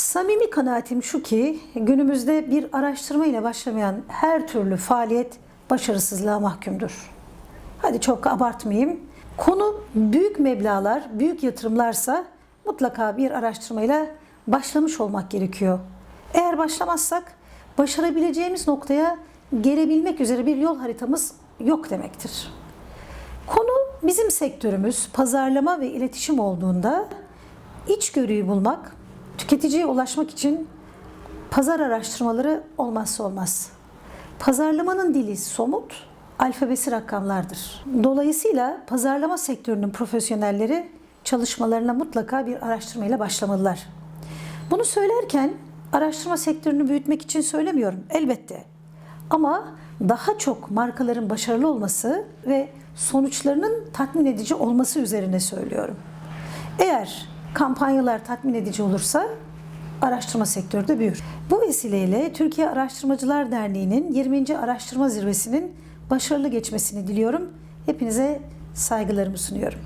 Samimi kanaatim şu ki günümüzde bir araştırma ile başlamayan her türlü faaliyet başarısızlığa mahkumdur. Hadi çok abartmayayım. Konu büyük meblağlar, büyük yatırımlarsa mutlaka bir araştırmayla başlamış olmak gerekiyor. Eğer başlamazsak başarabileceğimiz noktaya gelebilmek üzere bir yol haritamız yok demektir. Konu bizim sektörümüz pazarlama ve iletişim olduğunda içgörüyü bulmak, tüketiciye ulaşmak için pazar araştırmaları olmazsa olmaz. Pazarlamanın dili somut, alfabesi rakamlardır. Dolayısıyla pazarlama sektörünün profesyonelleri çalışmalarına mutlaka bir araştırmayla başlamalılar. Bunu söylerken araştırma sektörünü büyütmek için söylemiyorum elbette. Ama daha çok markaların başarılı olması ve sonuçlarının tatmin edici olması üzerine söylüyorum. Eğer kampanyalar tatmin edici olursa araştırma sektörü de büyür. Bu vesileyle Türkiye Araştırmacılar Derneği'nin 20. Araştırma Zirvesi'nin başarılı geçmesini diliyorum. Hepinize saygılarımı sunuyorum.